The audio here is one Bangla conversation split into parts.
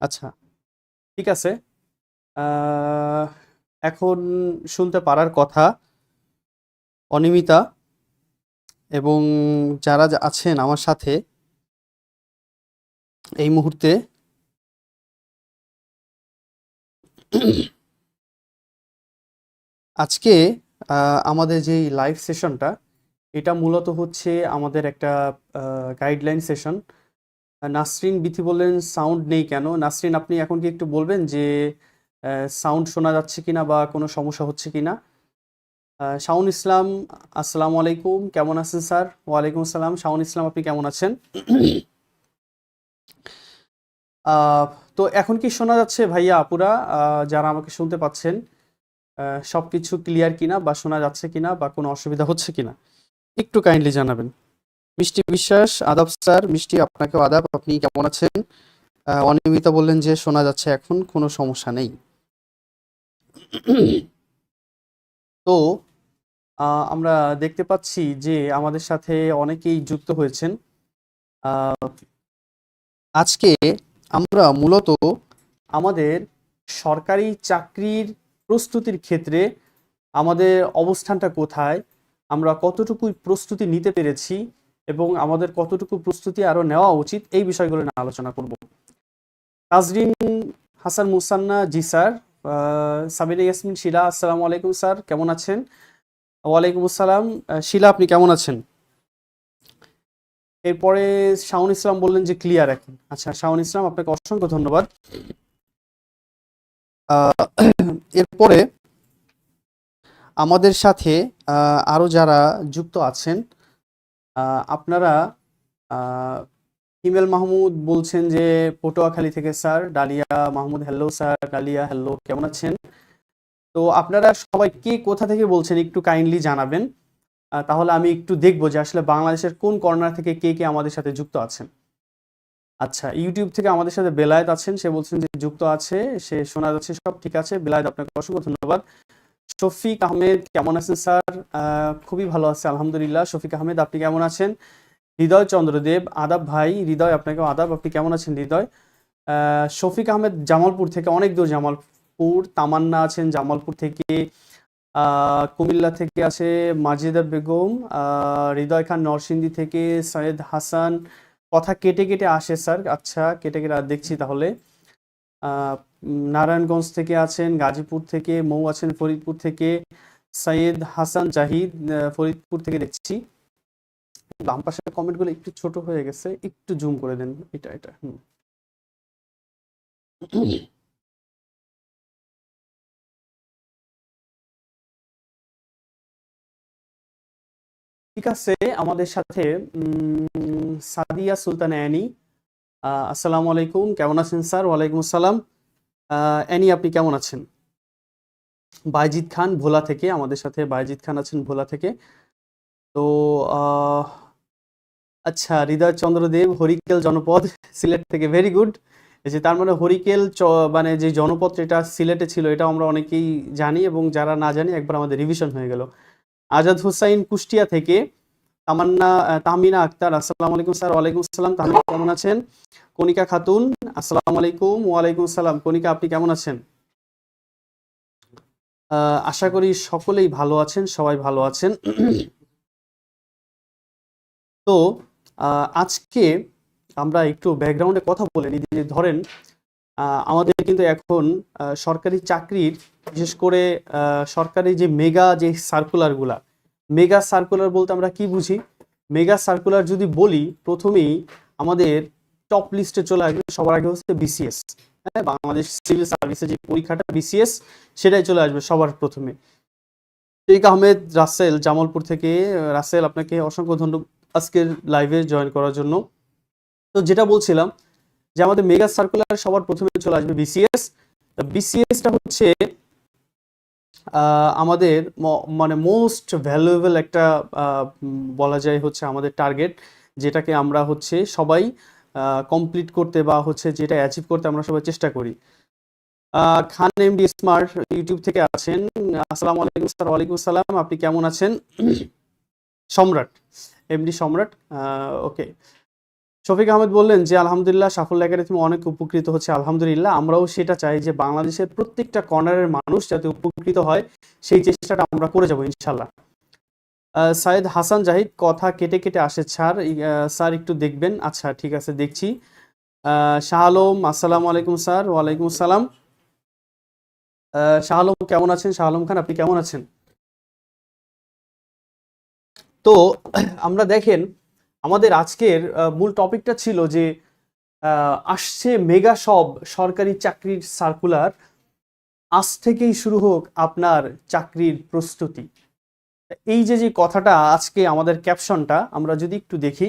আচ্ছা ঠিক আছে। এখন শুনতে পারার কথা, অনিমিতা এবং যারা আছেন আমার সাথে এই মুহূর্তে আজকে আমাদের যে লাইভ সেশনটা এটা মূলত হচ্ছে আমাদের একটা গাইডলাইন সেশন নাসরিন বিথি বললেন সাউন্ড নেই কেন? নাসরিন, আপনি এখন কি একটু বলবেন যে সাউন্ড শোনা যাচ্ছে কিনা বা কোনো সমস্যা হচ্ছে কিনা? শাওন ইসলাম, আসসালামু আলাইকুম। কেমন আছেন স্যার? ওয়ালাইকুম আসসালাম। শাওন ইসলাম, আপনি কেমন আছেন? তো এখন কি শোনা যাচ্ছে ভাইয়া, আপুরা? যারা আমাকে শুনতে পাচ্ছেন সব কিছু ক্লিয়ার কিনা বা শোনা যাচ্ছে কিনা বা কোনো অসুবিধা হচ্ছে কিনা? একটু কাইন্ডলি জানাবেন। মিষ্টি বিশ্বাস, আদাব স্যার, মিষ্টি আপনাকেও আদাব, আপনি কেমন আছেন? অনিয়মিতা বললেন যে শোনা যাচ্ছে এখন, কোনো সমস্যা নেই। তো আমরা দেখতে পাচ্ছি যে আমাদের সাথে অনেকেই যুক্ত হয়েছেন। আজকে আমরা মূলত আমাদের সরকারি চাকরির প্রস্তুতির ক্ষেত্রে আমাদের অবস্থানটা কোথায়, আমরা কতটুকু প্রস্তুতি নিতে পেরেছি এবং আমাদের কতটুকু প্রস্তুতি আরও নেওয়া উচিত এই বিষয়গুলো নিয়ে আলোচনা করব। তাজরিন হাসান মুসান্না জি স্যার। সাবিনা ইয়াসমিন শিলা আসসালামু আলাইকুম স্যার কেমন আছেন? ওয়ালাইকুম আসসালাম। শিলা আপনি কেমন আছেন? এরপরে শাওন ইসলাম বললেন যে ক্লিয়ার এখন। আচ্ছা শাওন ইসলাম আপনাকে অসংখ্য ধন্যবাদ। এরপরে আমাদের সাথে আহ, আরও যারা যুক্ত আছেন আপনারা হিমেল মাহমুদ বলছেন যে পটুয়াখালী থেকে sir, Dalia Mahmud hello sir Dalia hello কেমন আছেন? তো আপনারা সবাই কে কোথা থেকে বলছেন একটু কাইন্ডলি জানাবেন। তাহলে আমি একটু দেখব যে আসলে বাংলাদেশের কোন কর্নার থেকে কে কে আমাদের সাথে যুক্ত আছেন। আচ্ছা ইউটিউব থেকে আমাদের সাথে বেলায়েত আছেন। সে বলছেন যে যুক্ত আছে, সে শোনা যাচ্ছে সব ঠিক আছে। বেলায়েত, আপনাকে অসংখ্য ধন্যবাদ। শফিক আহমেদ, কেমন আছেন স্যার? খুবই ভালো আছে, আলহামদুলিল্লাহ। শফিক আহমেদ, আপনি কেমন আছেন? হৃদয় চন্দ্রদেব, আদাব ভাই, হৃদয় আপনাকে আদাব। আপনি কেমন আছেন, হৃদয়? শফিক আহমেদ, জামালপুর থেকে অনেক দূর, জামালপুর, তামান্না আছেন, জামালপুর থেকে কুমিল্লা থেকে আছে মাজিদা বেগম হৃদয় খান নরসিংদী থেকে সৈয়দ হাসান। কথা কেটে কেটে আসে, স্যার। আচ্ছা কেটে কেটে দেখছি তাহলে। নারায়ণগঞ্জ থেকে আছেন, গাজীপুর থেকে, মৌ আছেন ফরিদপুর থেকে, সৈয়দ হাসান জাহিদ ফরিদপুর থেকে দেখছি। বাম পাশের কমেন্টগুলো একটু ছোট হয়ে গেছে, একটু জুম করে দেন এটা এটা, হুম। ঠিক আছে, আমাদের সাথে সাদিয়া সুলতানা অ্যানি আসসালামু আলাইকুম। কেমন আছেন স্যার? ওয়ালাইকুম আসসালাম। অ্যানি আপনি কেমন আছেন? বাইজিদ খান, ভোলা থেকে। আমাদের সাথে বাইজিদ খান আছেন ভোলা থেকে। তো আচ্ছা হৃদয় চন্দ্রদেব, হরিকেল জনপদ, সিলেট থেকে। ভেরি গুড যে তার মানে হরিকেল মানে যে জনপদ এটা সিলেটে ছিল এটা আমরা অনেকেই জানি এবং যারা না জানি, একবার আমাদের রিভিশন হয়ে গেল। আজাদ হুসাইন কুষ্টিয়া থেকে। তামান্না আহ, তাহমিনা আক্তার আসসালামু আলাইকুম স্যার ওয়ালাইকুম আসসালাম। তাহমিনা কেমন আছেন? কণিকা খাতুন আসসালামু আলাইকুম ওয়ালাইকুম আসসালাম। কণিকা আপনি কেমন আছেন? আশা করি সকলেই ভালো আছেন সবাই ভালো আছেন। তো আজকে আমরা একটু ব্যাকগ্রাউন্ডে কথা বলে নিই। যে ধরেন আমাদের কিন্তু এখন সরকারি চাকরির বিশেষ করে সরকারি যে মেগা যে সার্কুলারগুলা মেগা সার্কুলার বলতে আমরা কি বুঝি? মেগা সার্কুলার যদি বলি, প্রথমেই আমাদের টপ লিস্টে চলে আসবে সবার আগে হচ্ছে বিসিএস হ্যাঁ বাংলাদেশ সিভিল সার্ভিসের যে পরীক্ষাটা বিসিএস সেটাই চলে আসবে সবার প্রথমে। শেখ আহমেদ, রাসেল, জামালপুর থেকে রাসেল আপনাকে অসংখ্য ধন্যবাদ আজকের লাইভে জয়েন করার জন্য। তো যেটা বলছিলাম, যে আমাদের মেগা সার্কুলার সবার প্রথমে চলে আসবে বিসিএস বিসিএসটা হচ্ছে আমাদের মানে মোস্ট ভ্যালুয়েবল একটা বলা যায় হচ্ছে আমাদের টার্গেট যেটাকে আমরা হচ্ছে সবাই কমপ্লিট করতে বা হচ্ছে যেটা অ্যাচিভ করতে আমরা সবাই চেষ্টা করি। খান এমডি স্মার্ট ইউটিউব থেকে আছেন। আসসালামু আলাইকুম স্যার, ওয়ালাইকুম আসসালাম। আপনি কেমন আছেন? সম্রাট এমডি সম্রাট। ওকে শফিক আহমেদ বললেন যে, আলহামদুলিল্লাহ, সাফল্য একাডেমি অনেক উপকৃত হচ্ছে। আলহামদুলিল্লাহ, আমরাও সেটা চাই যে, বাংলাদেশের প্রত্যেকটা কর্নারের মানুষ যাতে উপকৃত হয়, সেই চেষ্টাটা আমরা করে যাব ইনশাল্লাহ সাইদ হাসান জাহিদ, কথা কেটে কেটে আসে স্যার স্যার, একটু দেখবেন। আচ্ছা ঠিক আছে, দেখছি। শাহ আলম, আসসালামু আলাইকুম, স্যার। ওয়ালাইকুম আসসালাম। শাহ আলম, কেমন আছেন? শাহ আলম খান, আপনি কেমন আছেন? তো, আমরা দেখেন আমাদের আজকের মূল টপিকটা ছিল যে আসছে মেগা সব সরকারি চাকরির সার্কুলার। আজ থেকেই শুরু হোক আপনার চাকরির প্রস্তুতি। এই যে যে কথাটা আজকে আমাদের ক্যাপশনটা, আমরা যদি একটু দেখি।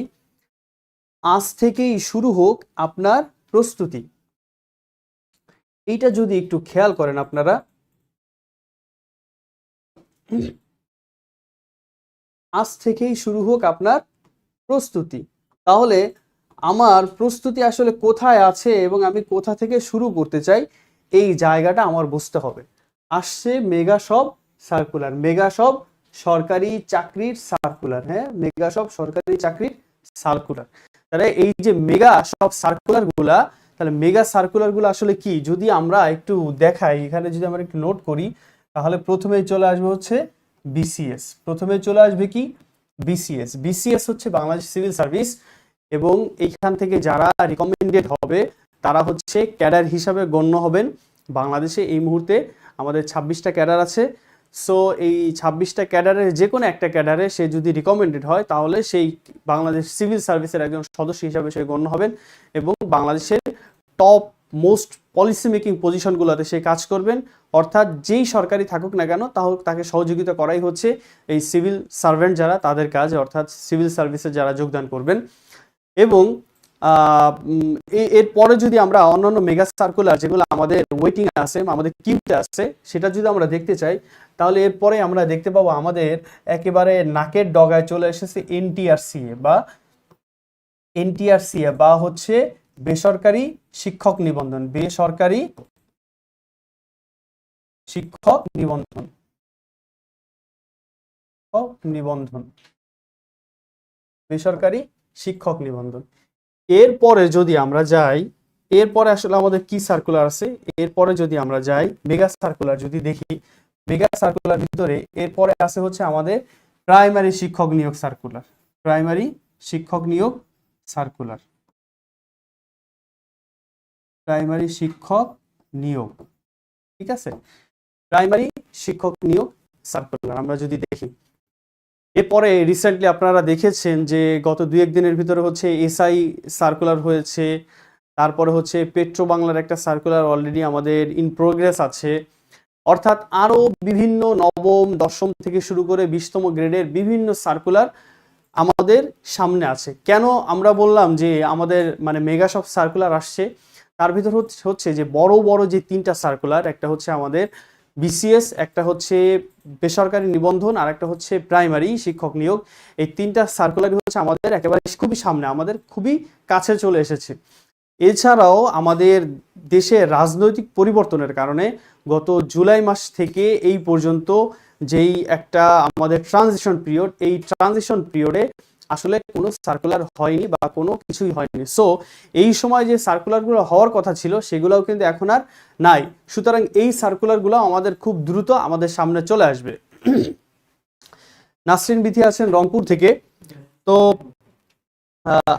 আজ থেকেই শুরু হোক আপনার প্রস্তুতি। এইটা যদি একটু খেয়াল করেন আপনারা। আজ থেকেই শুরু হোক আপনার প্রস্তুতি। তাহলে আমার প্রস্তুতি আসলে কোথায় আছে এবং আমি কোথা থেকে শুরু করতে চাই, এই জায়গাটা আমার বুঝতে হবে। আসছে মেগা সব সার্কুলার। মেগা সব সরকারি চাকরির সার্কুলার হ্যাঁ? মেগা সব সরকারি চাকরির সার্কুলার। তাহলে এই যে মেগা সব সার্কুলারগুলা তাহলে মেগা সার্কুলারগুলো আসলে কি? যদি আমরা একটু দেখাই, এখানে যদি আমরা একটু নোট করি, তাহলে প্রথমে চলে আসবে হচ্ছে বিসিএস প্রথমে চলে আসবে কি? বিসিএস বিসিএস হচ্ছে বাংলাদেশ সিভিল সার্ভিস এবং এইখান থেকে যারা রিকমেন্ডেড হবে, তারা হচ্ছে ক্যাডার হিসাবে গণ্য হবেন। বাংলাদেশে এই মুহূর্তে আমাদের ছাব্বিশটা ক্যাডার আছে। সো এই ছাব্বিশটা ক্যাডারের যে কোনো একটা ক্যাডারে সে যদি রিকমেন্ডেড হয়, তাহলে সেই বাংলাদেশ সিভিল সার্ভিসের একজন সদস্য হিসাবে সে গণ্য হবেন এবং বাংলাদেশের টপ মোস্ট পলিসি মেকিং পজিশনগুলোতে সে কাজ করবেন। অর্থাৎ যেই সরকারি থাকুক না কেন তাহলে তাকে সহযোগিতা করাই হচ্ছে এই সিভিল সার্ভেন্ট যারা, তাদের কাজ, অর্থাৎ সিভিল সার্ভিসে যারা যোগদান করবেন। এবং এরপরে যদি আমরা অন্যান্য মেগা সার্কুলার যেগুলো আমাদের ওয়েটিং আছে, আমাদের কিউতে আছে, সেটা যদি আমরা দেখতে চাই, তাহলে এরপরে আমরা দেখতে পাবো আমাদের একেবারে নাকের ডগায় চলে এসেছে এনটিআরসিএ বা এনটিআরসিএ বা হচ্ছে বেসরকারি শিক্ষক নিবন্ধন, বেসরকারি শিক্ষক নিবন্ধন। নিবন্ধন। বেসরকারি শিক্ষক নিবন্ধন। এরপরে যদি আমরা যাই, এরপরে আসলে আমাদের কি সার্কুলার আছে? এরপরে যদি আমরা যাই মেগা সার্কুলার যদি দেখি মেগা সার্কুলার ভিতরে এরপরে আছে হচ্ছে আমাদের প্রাইমারি শিক্ষক নিয়োগ সার্কুলার প্রাইমারি শিক্ষক নিয়োগ সার্কুলার প্রাইমারি শিক্ষক নিয়োগ। ঠিক আছে? প্রাইমারি শিক্ষক নিয়োগ সার্কুলার আমরা যদি দেখি, এরপরে রিসেন্টলি আপনারা দেখেছেন যে গত দু দিনের ভিতরে হচ্ছে এসআই সার্কুলার হয়েছে, তারপরে হচ্ছে পেট্রো বাংলার একটা সার্কুলার অলরেডি আমাদের ইন প্রোগ্রেস আছে। অর্থাৎ আরও বিভিন্ন নবম, দশম থেকে শুরু করে বিশতম গ্রেডের বিভিন্ন সার্কুলার আমাদের সামনে আছে। কেন আমরা বললাম যে আমাদের মানে মেগা সব সার্কুলার আসছে? তার ভিতর হচ্ছে হচ্ছে যে বড় বড় যে তিনটা সার্কুলার একটা হচ্ছে আমাদের বিসিএস একটা হচ্ছে বেসরকারি নিবন্ধন, আর একটা হচ্ছে প্রাইমারি শিক্ষক নিয়োগ। এই তিনটা সার্কুলারই হচ্ছে আমাদের একেবারে খুবই সামনে, আমাদের খুবই কাছে চলে এসেছে। এছাড়াও আমাদের দেশে রাজনৈতিক পরিবর্তনের কারণে গত জুলাই মাস থেকে এই পর্যন্ত যেই একটা আমাদের ট্রানজিশন পিরিয়ড এই ট্রানজিশন পিরিয়ডে আসলে কোনো সার্কুলার হয়নি বা কোনো কিছুই হয়নি। সো এই সময় যে সার্কুলারগুলো হওয়ার কথা ছিল, সেগুলোও কিন্তু এখন আর নাই। সুতরাং এই সার্কুলারগুলো আমাদের খুব দ্রুত আমাদের সামনে চলে আসবে। নাসরিন বিথি আছেন রংপুর থেকে। তো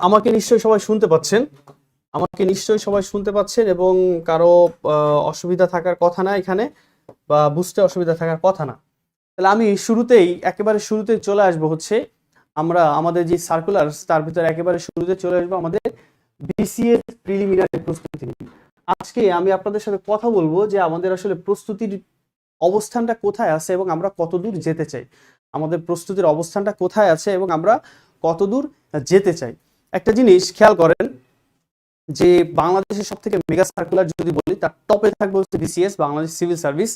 আমাকে নিশ্চয়ই সবাই শুনতে পাচ্ছেন। আমাকে নিশ্চয়ই সবাই শুনতে পাচ্ছেন এবং কারও অসুবিধা থাকার কথা না এখানে বা বুঝতে অসুবিধা থাকার কথা না। তাহলে আমি শুরুতেই, একেবারে শুরুতেই চলে আসব হচ্ছে আমরা আমাদের যে সার্কুলার তার ভিতরে একেবারে শুরুতে চলে আসব আমাদের বিসিএস প্রিলিমিনারি প্রস্তুতি আজকে আমি আপনাদের সাথে কথা বলব যে আমাদের আসলে প্রস্তুতির অবস্থানটা কোথায় আছে এবং আমরা কতদূর যেতে চাই। আমাদের প্রস্তুতির অবস্থানটা কোথায় আছে এবং আমরা কতদূর যেতে চাই। একটা জিনিস খেয়াল করেন যে বাংলাদেশের সব থেকে মেগা সার্কুলার যদি বলি, তার টপে থাকবে হচ্ছে বিসিএস বাংলাদেশ সিভিল সার্ভিস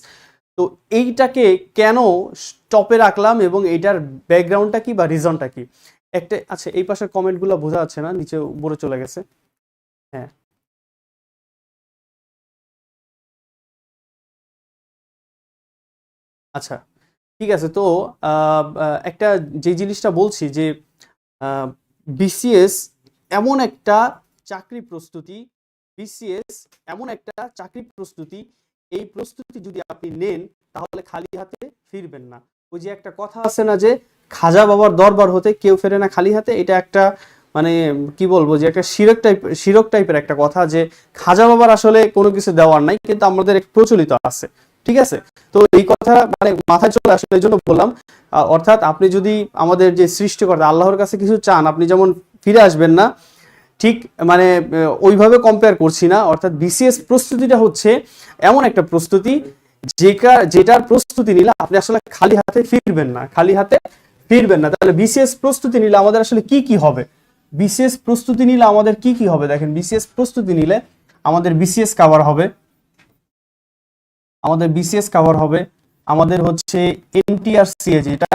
তো এইটাকে কেন টপে রাখলাম এবং এইটার ব্যাকগ্রাউন্ডটা কি বা রিজনটা কি? একটা আচ্ছা এই পাশের কমেন্টগুলো বোঝা যাচ্ছে না, নিচে উপরে চলে গেছে। হ্যাঁ। আচ্ছা ঠিক আছে, তো একটা যে জিনিসটা বলছি যে বিসিএস এমন একটা চাকরি প্রস্তুতি বিসিএস এমন একটা চাকরি প্রস্তুতি এই প্রস্তুতি যদি আপনি নেন, তাহলে খালি হাতে ফিরবেন না। ওই যে একটা কথা আছে না যে, খাজা বাবার দরবার হতে কেউ ফেরে না খালি হাতে, এটা একটা মানে কি বলব যে, একটা শিরক টাইপ শিরক টাইপের একটা কথা যে, খাজা বাবার আসলে কোনো কিছু দেওয়ার নাই, কিন্তু আমাদের প্রচলিত আছে। ঠিক আছে? তো এই কথা মানে মাথায় চলে আসলে জন্য বললাম অর্থাৎ আপনি যদি আমাদের যে সৃষ্টিকর্তা আল্লাহর কাছে কিছু চান, আপনি যেমন ফিরে আসবেন না ঠিক মানে ওইভাবে কম্পেয়ার করছি না। অর্থাৎ বিসিএস প্রস্তুতিটা হচ্ছে এমন একটা প্রস্তুতি যেটা যেটার প্রস্তুতি নিলে আপনি আসলে খালি হাতে ফিরবেন না, খালি হাতে ফিরবেন না। তাহলে বিসিএস প্রস্তুতি নিলে আমাদের আসলে কি কি হবে? বিসিএস প্রস্তুতি নিলে আমাদের কি কি হবে? দেখেন বিসিএস প্রস্তুতি নিলে আমাদের বিসিএস কাভার হবে। আমাদের বিসিএস কাভার হবে। আমাদের হচ্ছে এনটিআর সিএ যেটা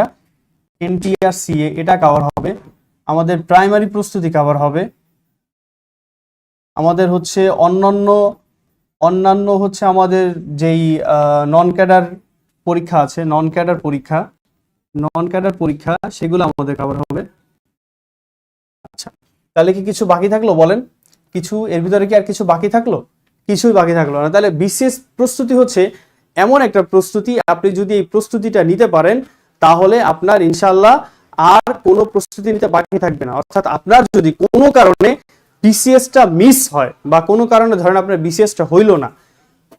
এনটিআর সিএ এটা কাভার হবে। আমাদের প্রাইমারি প্রস্তুতি কাভার হবে। আমাদের হচ্ছে অন্যান্য অন্যান্য হচ্ছে আমাদের যেই নন ক্যাডার পরীক্ষা আছে নন ক্যাডার পরীক্ষা নন ক্যাডার পরীক্ষা, সেগুলো আমাদের কভার হবে। আচ্ছা তাহলে কি কিছু বাকি থাকল বলেন? কিছু, এর ভিতরে কি আর কিছু বাকি থাকল? কিছুই বাকি থাকল না। তাহলে বিশেষ প্রস্তুতি হচ্ছে এমন একটা প্রস্তুতি, আপনি যদি এই প্রস্তুতিটা নিতে পারেন, তাহলে আপনার ইনশাল্লাহ আর কোনো প্রস্তুতি নিতে বাকি থাকবে না। অর্থাৎ আপনার যদি কোনো কারণে বিসিএসটা মিস হয় বা কোনো কারণে ধরেন আপনার বিসিএসটা হইল না,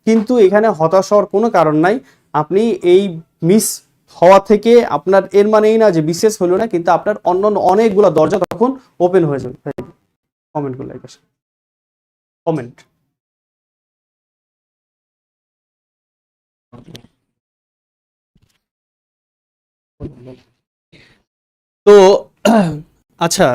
কিন্তু এখানে হতাশ হওয়ার কোনো কারণ নাই। আপনি এই মিস হওয়া থেকে আপনার এর মানেই না যে বিশেষ হলো না, কিন্তু আপনার অন্যান্য অনেকগুলো দরজা তখন ওপেন হয়ে যাবে। কমেন্টগুলো কমেন্ট তো আচ্ছা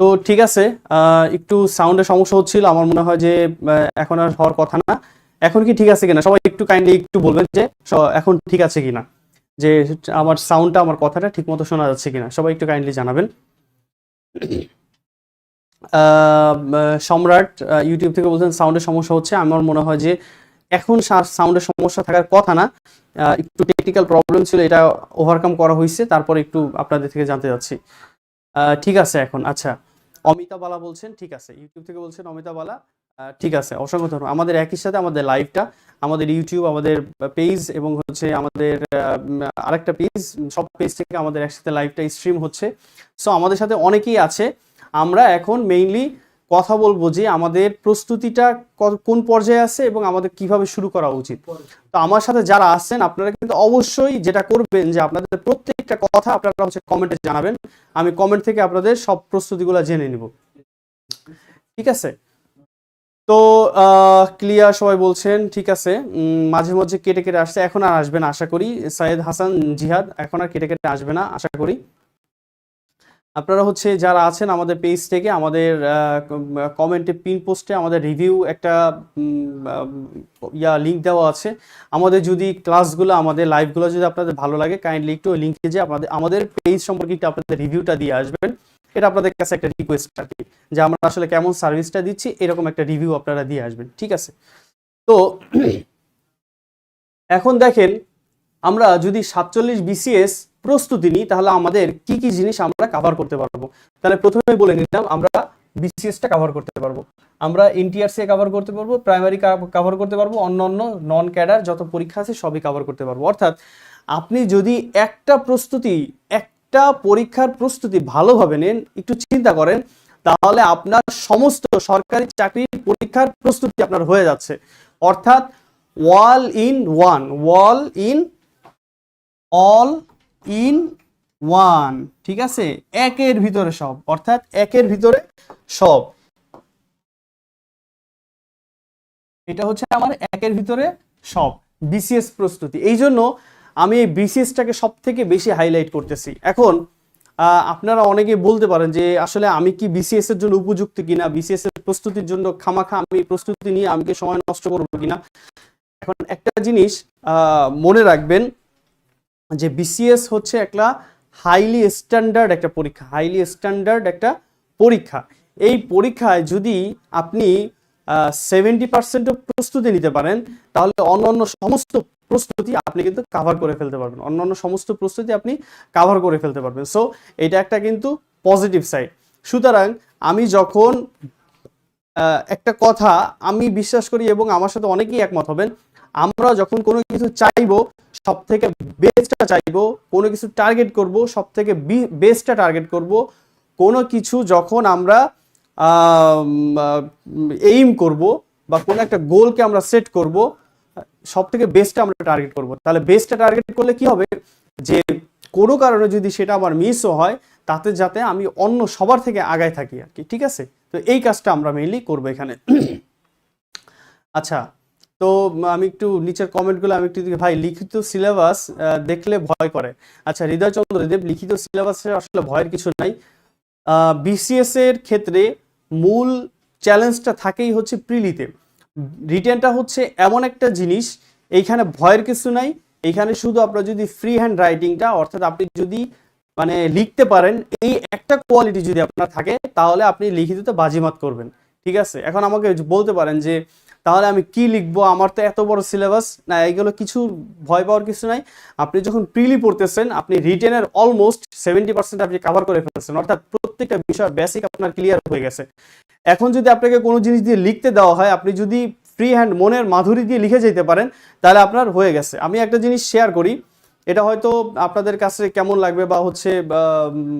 তো ঠিক আছে একটু সাউন্ডের সমস্যা হচ্ছিল, আমার মনে হয় যে এখন আর হওয়ার কথা না। এখন কি ঠিক আছে কিনা? সবাই একটু কাইন্ডলি একটু বলবেন যে এখন ঠিক আছে কিনা? যে, আমার সাউন্ডটা আমার কথাটা ঠিক মতো শোনা যাচ্ছে কিনা? সবাই একটু কাইন্ডলি জানাবেন। সম্রাট ইউটিউব থেকে বলছেন সাউন্ডের সমস্যা হচ্ছে। আমার মনে হয় যে, এখন সাউন্ডের সমস্যা থাকার কথা না। একটু টেকনিক্যাল প্রবলেম ছিল, এটা ওভারকাম করা হয়েছে তারপরে একটু আপনাদের থেকে জানতে যাচ্ছি ঠিক আছে এখন আচ্ছা। অমিতা বালা বলছেন, ঠিক আছে ইউটিউব থেকে বলছেন অমিতা বালা ঠিক আছে, অসংখ্য ধন্যবাদ। আমাদের একই সাথে আমাদের লাইভটা আমাদের ইউটিউব আমাদের পেজ এবং হচ্ছে আমাদের আরেকটা পেজ সব পেজ থেকে আমাদের একসাথে লাইভটা স্ট্রিম হচ্ছে। সো আমাদের সাথে অনেকেই আছে। আমরা এখন মেইনলি কথা বলব যে আমাদের প্রস্তুতিটা কোন পর্যায়ে আছে এবং আমাদের কীভাবে শুরু করা উচিত। তো আমার সাথে যারা আসছেন আপনারা কিন্তু অবশ্যই যেটা করবেন যে আপনাদের প্রত্যেকটা কথা আপনারা হচ্ছে কমেন্টে জানাবেন। আমি কমেন্ট থেকে আপনাদের সব প্রস্তুতিগুলো জেনে নিব। ঠিক আছে? তো ক্লিয়ার সবাই বলছেন, ঠিক আছে। মাঝে মাঝে কেটে কেটে আসছে। এখন আর আসবে না, আশা করি। সাইদ হাসান জিহাদ, এখন আর কেটে কেটে আসবে না, আশা করি। আপনারা হচ্ছে যারা আছেন আমাদের পেজ থেকে, আমাদের কমেন্টে পিন পোস্টে আমাদের রিভিউ একটা ইয়া লিঙ্ক দেওয়া আছে। আমাদের যদি ক্লাসগুলো আমাদের লাইভগুলো যদি আপনাদের ভালো লাগে কাইন্ডলি একটু ওই লিঙ্কে যে আপনাদের, আমাদের পেজ সম্পর্কে একটু আপনাদের রিভিউটা দিয়ে আসবেন। এটা আপনাদের কাছে একটা রিকোয়েস্ট আর কি, যে আমরা আসলে কেমন সার্ভিসটা দিচ্ছি, এরকম একটা রিভিউ আপনারা দিয়ে আসবেন, ঠিক আছে? তো এখন দেখেন, আমরা যদি সাতচল্লিশ বিসিএস প্রস্তুতি নিই, তাহলে আমাদের কি কি জিনিস আমরা কভার করতে পারব? তাহলে প্রথমে বলে নিলাম, আমরা বিসিএসটা কভার করতে পারব। আমরা এনটিআরসি কভার করতে পারব প্রাইমারি কভার করতে পারব অন্য অন্য নন ক্যাডার যত পরীক্ষা আছে সবই কভার করতে পারব। অর্থাৎ আপনি যদি একটা প্রস্তুতি, একটা পরীক্ষার প্রস্তুতি ভালোভাবে নেন, একটু চিন্তা করেন, তাহলে আপনার সমস্ত সরকারি চাকরির পরীক্ষার প্রস্তুতি আপনার হয়ে যাচ্ছে। অর্থাৎ all in one all in all in one, ঠিক আছে? একের ভিতরে সব, অর্থাৎ একের ভিতরে সব। এটা হচ্ছে আমার একের ভিতরে সব, বিসিএস প্রস্তুতি। এই জন্য আমি এই বিসিএসটাকে সব থেকে বেশি হাইলাইট করতেছি। এখন আপনারা অনেকে বলতে পারেন যে, আসলে আমি কি বিসিএস এর জন্য উপযুক্ত কিনা বিসিএস এর প্রস্তুতির জন্য খামাখা আমি প্রস্তুতি নিয়ে আমি সময় নষ্ট করব কিনা? এখন একটা জিনিস মনে রাখবেন যে বিসিএস হচ্ছে একটা হাইলি স্ট্যান্ডার্ড একটা পরীক্ষা হাইলি স্ট্যান্ডার্ড একটা পরীক্ষা। এই পরীক্ষায় যদি আপনি সেভেন্টি পার্সেন্টও প্রস্তুতি নিতে পারেন, তাহলে অন্যান্য সমস্ত প্রস্তুতি আপনি কিন্তু কাভার করে ফেলতে পারবেন। অন্যান্য সমস্ত প্রস্তুতি আপনি কাভার করে ফেলতে পারবেন। সো এটা একটা কিন্তু পজিটিভ সাইড সুতরাং আমি যখন একটা কথা আমি বিশ্বাস করি এবং আমার সাথে অনেকেই একমত হবেন, আমরা যখন কোনো কিছু চাইব সব থেকে বেস্টটা চাইব, কোনো কিছু টার্গেট করব সব থেকে বেস্টটা টার্গেট করব, কোনো কিছু যখন আমরা এইম করব বা কোনো একটা গোলকে আমরা সেট করব সব থেকে বেস্টটা আমরা টার্গেট করব। তাহলে বেস্টটা টার্গেট করলে কি হবে? যে কোনো কারণে যদি সেটা আমার মিসও হয়, তাতে যাতে আমি অন্য সবার থেকে আগায় থাকি আর কি, ঠিক আছে? তো এই কাজটা আমরা মেইনলি করব এখানে। আচ্ছা তো আমি একটু নিচের কমেন্টগুলো আমি একটু ভাই, লিখিত সিলেবাস দেখলে ভয় করে। আচ্ছা হৃদয় চন্দ্র দেব, লিখিত সিলেবাসে আসলে ভয়ের কিছু নাই। বিসিএস এর ক্ষেত্রে মূল চ্যালেঞ্জটা থাকেই হচ্ছে প্রিলিতে। রিটেনটা হচ্ছে এমন একটা জিনিস, এইখানে ভয়ের কিছু নাই। এইখানে শুধু আপনার যদি ফ্রি হ্যান্ড রাইটিংটা অর্থাৎ আপনি যদি মানে লিখতে পারেন, এই একটা কোয়ালিটি যদি আপনার থাকে, তাহলে আপনি লিখিততে বাজিমাত করবেন। ঠিক আছে? এখন আমাকে বলতে পারেন যে তাহলে আমি কি লিখব? আমার তো এত বড় সিলেবাস না এইগুলো কিছু ভয় পাওয়ার কিছু নাই। আপনি যখন প্রিলি পড়তেছেন, আপনি রিটেনের অলমোস্ট সেভেন্টি পার্সেন্ট আপনি কাভার করে ফেলছেন অর্থাৎ প্রত্যেকটা বিষয় বেসিক আপনার ক্লিয়ার হয়ে গেছে। এখন যদি আপনাকে কোনো জিনিস দিয়ে লিখতে দেওয়া হয়, আপনি যদি ফ্রি হ্যান্ড মনের মাধুরী দিয়ে লিখে যেতে পারেন, তাহলে আপনার হয়ে গেছে। আমি একটা জিনিস শেয়ার করি। এটা হয়তো আপনাদের কাছে কেমন লাগবে বা হচ্ছে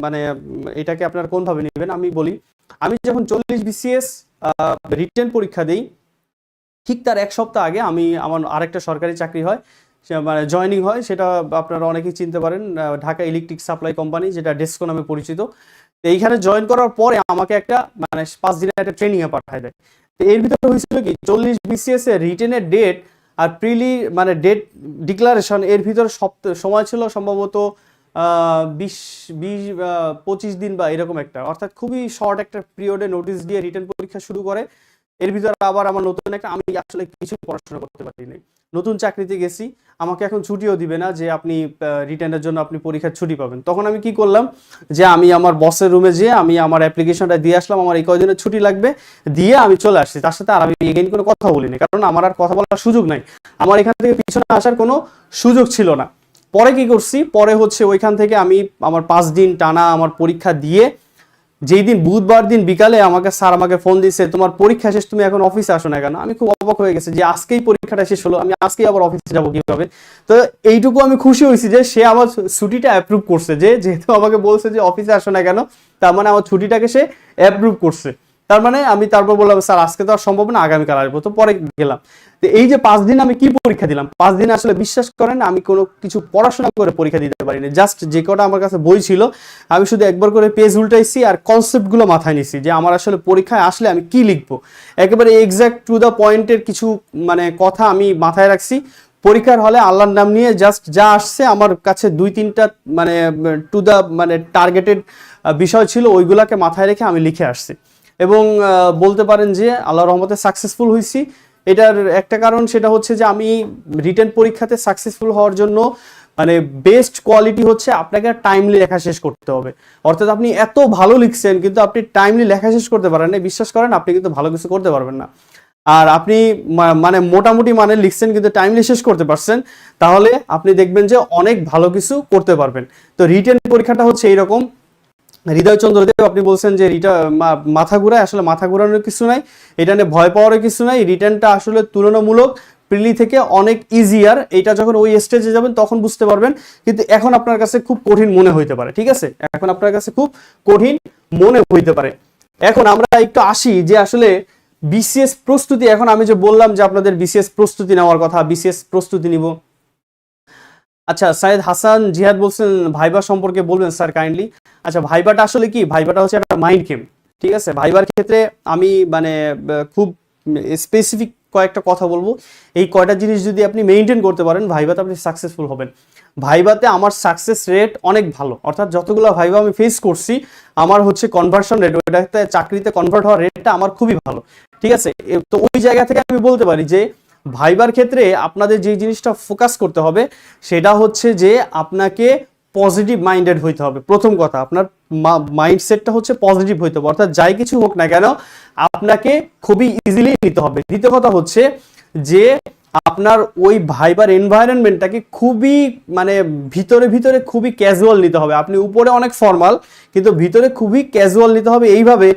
মানে এটাকে আপনারা কোনভাবে নেবেন আমি বলি। আমি যখন চল্লিশ বিসিএস রিটেন পরীক্ষা দিই ঠিক তার এক সপ্তাহ আগে আমি আমার আরেকটা সরকারি চাকরি হয় মানে জয়েনিং হয়, সেটা আপনারা অনেকেই চিনতে পারেন ঢাকা ইলেকট্রিক সাপ্লাই কোম্পানি যেটা ডেস্কো নামে পরিচিত। এইখানে জয়েন করার পরে আমাকে একটা মানে পাঁচ দিনের একটা ট্রেনিংয়ে পাঠায় দেয়। তো এর ভিতরে হয়েছিল কি, চল্লিশ বিসিএস এর রিটেনের ডেট আর প্রিলি মানে ডেট ডিক্লারেশন এর ভিতরে সপ্তাহ সময় ছিল সম্ভবত বিশ বিশ পঁচিশ দিন বা এরকম একটা। অর্থাৎ খুবই শর্ট একটা পিরিয়ডে নোটিশ দিয়ে রিটেন পরীক্ষা শুরু করে। এর ভিতরে আবার আমার নতুন একটা, আমি আসলে কিছু পড়াশোনা করতে পারিনি। নতুন চাকরিতে গেছি, আমাকে এখন ছুটিও দিবে না যে আপনি রিটার্নের জন্য আপনি পরীক্ষার ছুটি পাবেন। তখন আমি কি করলাম যে আমি আমার বসের রুমে যেয়ে আমি আমার অ্যাপ্লিকেশনটা দিয়ে আসলাম, আমার এই কয়দিনের ছুটি লাগবে, দিয়ে আমি চলে আসছি। তার সাথে আর আমি এগেইন কোনো কথা বলিনি, কারণ আমার আর কথা বলার সুযোগ নাই। আমার এখান থেকে পিছনে আসার কোনো সুযোগ ছিল না। পরে কি করছি? পরে হচ্ছে ওইখান থেকে আমি আমার পাঁচ দিন টানা আমার পরীক্ষা দিয়ে যেই দিন বুধবার দিন বিকালে আমাকে স্যার আমাকে ফোন দিয়েছে, তোমার পরীক্ষা শেষ, তুমি এখন অফিসে আসো না কেন? আমি খুব অবাক হয়ে গেছে যে আজকেই পরীক্ষাটা শেষ হলো, আমি আজকেই আবার অফিসে যাব কীভাবে? তো এইটুকু আমি খুশি হয়েছি যে সে আমার ছুটিটা অ্যাপ্রুভ করছে, যে যেহেতু আমাকে বলছে যে অফিসে আসো না কেন, তার মানে আমার ছুটিটাকে সে অ্যাপ্রুভ করছে। তার মানে আমি তারপর বললাম, স্যার, আজকে তো আর সম্ভব না, আগামীকাল আসব। তো পরে গেলাম। তো এই যে পাঁচ দিন আমি কি পরীক্ষা দিলাম? পাঁচ দিন আসলে বিশ্বাস করেন, আমি কোনো কিছু পড়াশোনা করে পরীক্ষা দিতে পারিনি। জাস্ট যে কটা আমার কাছে বই ছিল, আমি শুধু একবার করে পেজ উল্টাইছি আর কনসেপ্টগুলো মাথায় নিছি যে আমার আসলে পরীক্ষায় আসলে আমি কি লিখব। একেবারে এক্সাক্ট টু দ্য পয়েন্টের কিছু মানে কথা আমি মাথায় রাখছি। পরীক্ষার হলে আল্লাহর নাম নিয়ে জাস্ট যা আসছে আমার কাছে দুই তিনটা মানে টু দ্য মানে টার্গেটেড বিষয় ছিল, ওইগুলাকে মাথায় রেখে আমি লিখে আসছি। এবং বলতে পারেন যে আল্লাহ রহমতে সাকসেসফুল হয়েছি এটার একটা কারণ সেটা হচ্ছে যে আমি রিটেন পরীক্ষাতে সাকসেসফুল হওয়ার জন্য মানে বেস্ট কোয়ালিটি হচ্ছে আপনাকে টাইমলি লেখা শেষ করতে হবে। অর্থাৎ আপনি এত ভালো লিখছেন, কিন্তু আপনি টাইমলি লেখা শেষ করতে পারেন না বিশ্বাস করেন, আপনি কিন্তু ভালো কিছু করতে পারবেন না। আর আপনি মানে মোটামুটি মানে লিখছেন, কিন্তু টাইমলি শেষ করতে পারছেন, তাহলে আপনি দেখবেন যে অনেক ভালো কিছু করতে পারবেন। তো রিটেন পরীক্ষাটা হচ্ছে এইরকম। হৃদয় চন্দ্র দেব, আপনি বলছেন যে রিটা মাথা ঘুরায়, আসলে মাথা ঘুরানোর কিছু নাই। এটা নিয়ে ভয় পাওয়ারও কিছু নাই। রিটার্নটা আসলে তুলনামূলক প্রিলি থেকে অনেক ইজিয়ার এটা যখন ওই স্টেজে যাবেন, তখন বুঝতে পারবেন। কিন্তু এখন আপনার কাছে খুব কঠিন মনে হইতে পারে, ঠিক আছে? এখন আপনার কাছে খুব কঠিন মনে হইতে পারে। এখন আমরা একটু আসি যে আসলে বিসিএস প্রস্তুতি, এখন আমি যে বললাম যে আপনাদের বিসিএস প্রস্তুতি নেওয়ার কথা বিসিএস প্রস্তুতি নিব। আচ্ছা সাইদ হাসান জিহাদ বলছেন, ভাইবা সম্পর্কে বলবেন স্যার কাইন্ডলি আচ্ছা ভাইবাটা আসলে কি? ভাইবাটা হচ্ছে একটা মাইন্ড গেম ঠিক আছে? ভাইবার ক্ষেত্রে আমি মানে খুব স্পেসিফিক কয়েকটা কথা বলব। এই কয়টা জিনিস যদি আপনি মেনটেন করতে পারেন, ভাইবাতে আপনি সাকসেসফুল হবেন। ভাইবাতে আমার সাকসেস রেট অনেক ভালো। অর্থাৎ যতগুলো ভাইবা আমি ফেস করছি, আমার হচ্ছে কনভার্সন রেট ওইটাতে চাকরিতে কনভার্ট হওয়ার রেটটা আমার খুবই ভালো, ঠিক আছে? তো ওই জায়গা থেকে আমি বলতে পারি যে ভাইবার ক্ষেত্রে আপনাদের যে জিনিসটা ফোকাস করতে হবে, সেটা হচ্ছে যে আপনাকে পজিটিভ মাইন্ডেড হইতে হবে। প্রথম কথা, আপনার মাইন্ডসেটটা হচ্ছে পজিটিভ হইতে হবে। অর্থাৎ যাই কিছু হোক না কেন, আপনাকে খুবই ইজিলি নিতে হবে। দ্বিতীয় কথা হচ্ছে যে আপনার ওই ভাইবার এনভায়রনমেন্টটাকে খুবই মানে ভিতরে ভিতরে খুবই ক্যাজুয়াল নিতে হবে। আপনি উপরে অনেক ফর্মাল কিন্তু ভিতরে খুবই ক্যাজুয়াল নিতে হবে। এইভাবে